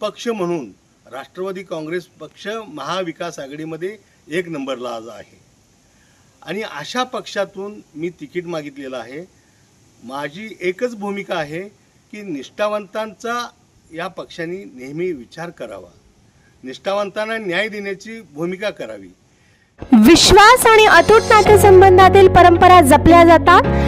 पक्ष म्हणून राष्ट्रवादी काँग्रेस पक्ष महाविकास आघाडीमध्ये एक नंबरला आज आहे. आणि अशा पक्षातून मी तिकीट मागितलेलं आहे. माझी एकच भूमिका आहे की निष्ठावंतांचा या पक्षाने नेहमी विचार करावा. निष्ठावंतांना न्याय देण्याची भूमिका करावी. विश्वास आणि अतूट नातेसंबंधातील परंपरा जपल्या जातात.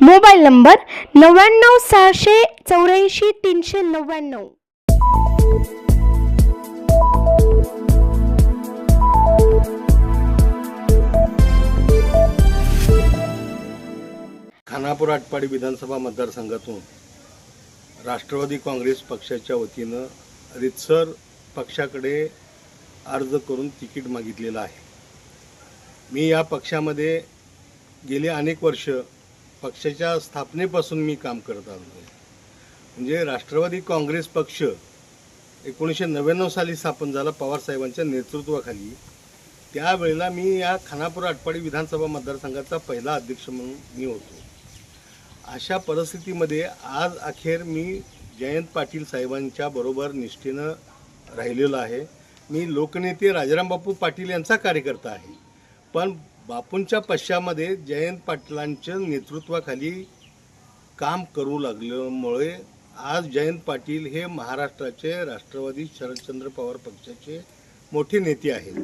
मोबाईल नंबर नव्याण्णव सहाशे चौऱ्याऐंशी तीनशे नव्याण्णव. खानापूर आटपाडी विधानसभा मतदारसंघातून राष्ट्रवादी काँग्रेस पक्षाच्या वतीनं रितसर पक्षाकडे अर्ज करून तिकीट मागितलेलं आहे. मी या पक्षामध्ये गेली अनेक वर्ष पक्षाच्या स्थापनेपासून मी काम करत आलो आहे. म्हणजे राष्ट्रवादी काँग्रेस पक्ष एकोणीसशे नव्याण्णव साली स्थापन झाला पवारसाहेबांच्या नेतृत्वाखाली. त्यावेळेला मी या खानापूर आटपाडी विधानसभा मतदारसंघाचा पहिला अध्यक्ष म्हणून मी होतो. अशा परिस्थितीमध्ये आज अखेर मी जयंत पाटील साहेबांच्या बरोबर निष्ठेनं राहिलेलो आहे. मी लोकनेते राजारामबापू पाटील यांचा कार्यकर्ता आहे. पण बापूंच्या पश्चामध्ये जयंत पाटलांच्या नेतृत्वाखाली काम करू लागल्यामुळे आज जयंत पाटील हे महाराष्ट्राचे राष्ट्रवादी शरदचंद्र पवार पक्षाचे मोठे नेते आहेत.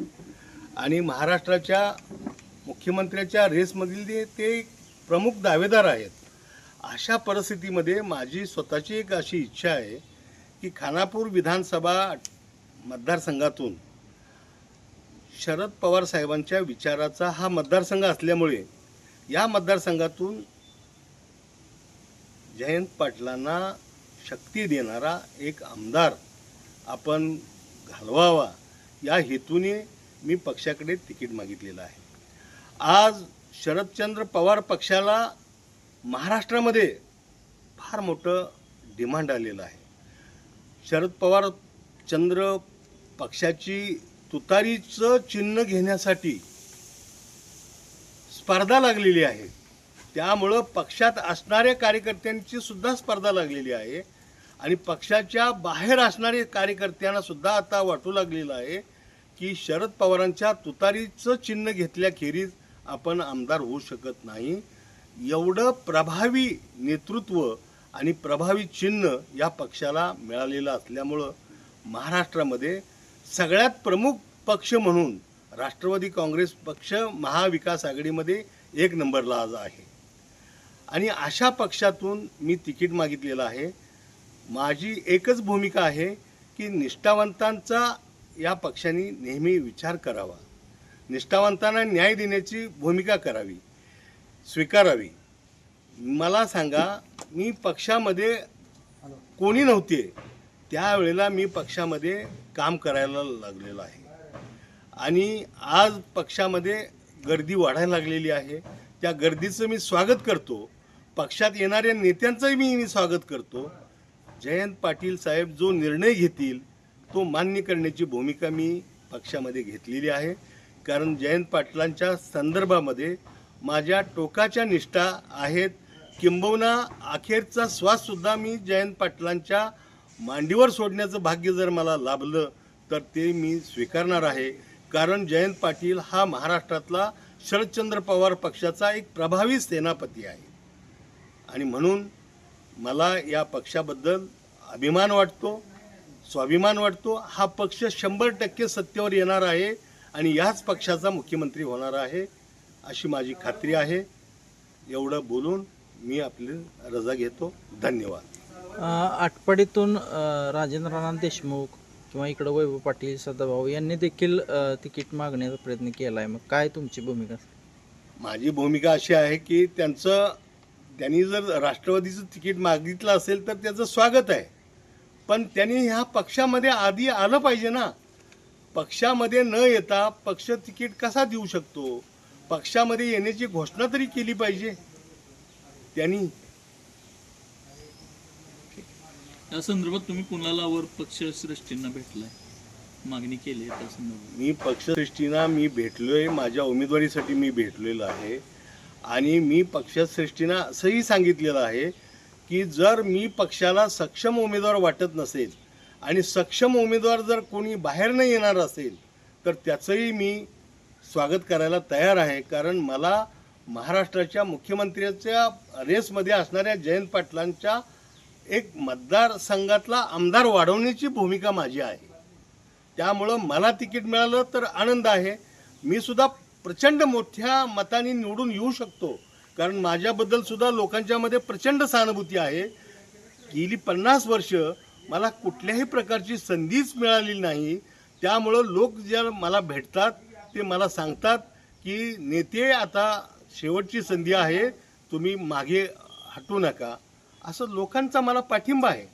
आणि महाराष्ट्राच्या मुख्यमंत्र्याच्या रेसमधील ते ते प्रमुख दावेदार आहेत अशा परिस्थितीमध्ये माझी स्वतःची एक अशी इच्छा आहे की खानापूर विधानसभा मतदारसंघातून शरद पवार साहेबांच्या विचाराचा हा मतदारसंघ असल्यामुळे या मतदारसंघातून जयंत पाटलांना शक्ती देणारा एक आमदार आपण घालवावा या हेतूने मी पक्षाकडे तिकीट मागितलेलं आहे. आज शरदचंद्र पवार पक्षाला महाराष्ट्रामध्ये फार मोठं डिमांड आलेलं आहे. शरद पवार चंद्र पक्षाची तुतारीचं चिन्ह घेण्यासाठी स्पर्धा लागलेली आहे. त्यामुळं पक्षात असणाऱ्या कार्यकर्त्यांची सुद्धा स्पर्धा लागलेली आहे. आणि पक्षाच्या बाहेर असणाऱ्या कार्यकर्त्यांना सुद्धा आता वाटू लागलेलं आहे की शरद पवारांच्या तुतारीचं चिन्ह घेतल्याखेरीज आपण आमदार होऊ शकत नाही. एवढं प्रभावी नेतृत्व आणि प्रभावी चिन्ह या पक्षाला मिळालेलं असल्यामुळं महाराष्ट्रामध्ये सगळ्यात प्रमुख पक्ष म्हणून राष्ट्रवादी काँग्रेस पक्ष महाविकास आघाडीमध्ये एक नंबरला आज आहे. आणि अशा पक्षातून मी तिकीट मागितलेलं आहे. माझी एकच भूमिका आहे की निष्ठावंतांचा या पक्षाने नेहमी विचार करावा. निष्ठावंतांना न्याय देण्याची भूमिका करावी स्वीकारावी. मला सांगा मी पक्षामध्ये कोणी नव्हते त्यावेळेला मी पक्षामध्ये काम करायला लागलेलो आहे. आणि आज पक्षामध्ये गर्दी वाढायला लागलेली आहे. त्या गर्दीचं मी स्वागत करतो. पक्षात येणाऱ्या नेत्यांचंही मी मी स्वागत करतो. जयंत पाटील साहेब जो निर्णय घेतील तो मान्य करण्याची भूमिका मी पक्षामध्ये घेतलेली आहे. कारण जयंत पाटलांच्या संदर्भामध्ये माझ्या टोकाच्या निष्ठा आहेत. किंबहुना अखेरचा श्वाससुद्धा मी जयंत पाटलांच्या मांडीवर सोडण्याचं भाग्य जर मला लाभलं तर ते मी स्वीकारणार आहे. कारण जयंत पाटील हा महाराष्ट्रातला शरदचंद्र पवार पक्षाचा एक प्रभावी सेनापती आहे. आणि म्हणून मला या पक्षाबद्दल अभिमान वाटतो स्वाभिमान वाटतो. हा पक्ष शंभर टक्के सत्तेवर येणार आहे आणि याच पक्षाचा मुख्यमंत्री होणार आहे अशी माझी खात्री आहे. एवढं बोलून मी आपली रजा घेतो. धन्यवाद. आटपाडीतून राजेंद्र राणा देशमुख किंवा इकडं वैभव पाटील सदाभाऊ यांनी देखील तिकीट मागण्याचा प्रयत्न केला आहे मग काय तुमची भूमिका? माझी भूमिका अशी आहे की त्यांचं त्यांनी जर राष्ट्रवादीचं तिकीट मागितलं असेल तर त्याचं स्वागत आहे. पण त्यांनी ह्या पक्षामध्ये आधी आलं पाहिजे ना. पक्षामध्ये न येता पक्ष तिकीट कसा देऊ शकतो? पक्षामध्ये येण्याची घोषणा तरी केली पाहिजे. त्यांनी या संदर्भात तुम्ही कुणालावर पक्षश्रेष्ठींना भेटलाय? मागणी केली आहे त्या संदर्भात. मी पक्षश्रेष्ठींना मी भेटलोय माझ्या उमेदवारीसाठी मी भेटलेलो आहे. आणि मी पक्षश्रेष्ठींना असंही सांगितलेलं आहे की जर मी पक्षाला सक्षम उमेदवार वाटत नसेल आणि सक्षम उमेदवार जर कोणी बाहेर नाही येणार असेल तर त्याचंही मी स्वागत करायला तयार आहे. कारण मला महाराष्ट्राच्या मुख्यमंत्र्याच्या रेसमध्ये असणाऱ्या जयंत पाटलांच्या एक मतदारसंघातला आमदार वाढवण्याची भूमिका माझी आहे. त्यामुळं मला तिकीट मिळालं तर आनंद आहे. मी सुद्धा प्रचंड मोठ्या मताने निवडून येऊ शकतो. कारण माझ्याबद्दल सुद्धा लोकांच्यामध्ये प्रचंड सहानुभूती आहे. गेली पन्नास वर्ष मला कुठल्याही प्रकारची संधीच मिळालेली नाही. त्यामुळं लोक जर मला भेटतात ते मला सांगतात की नेते आता शेवटची संधी आहे. तुम्ही मागे हटू नका. असं लोकांचा मला पाठिंबा आहे.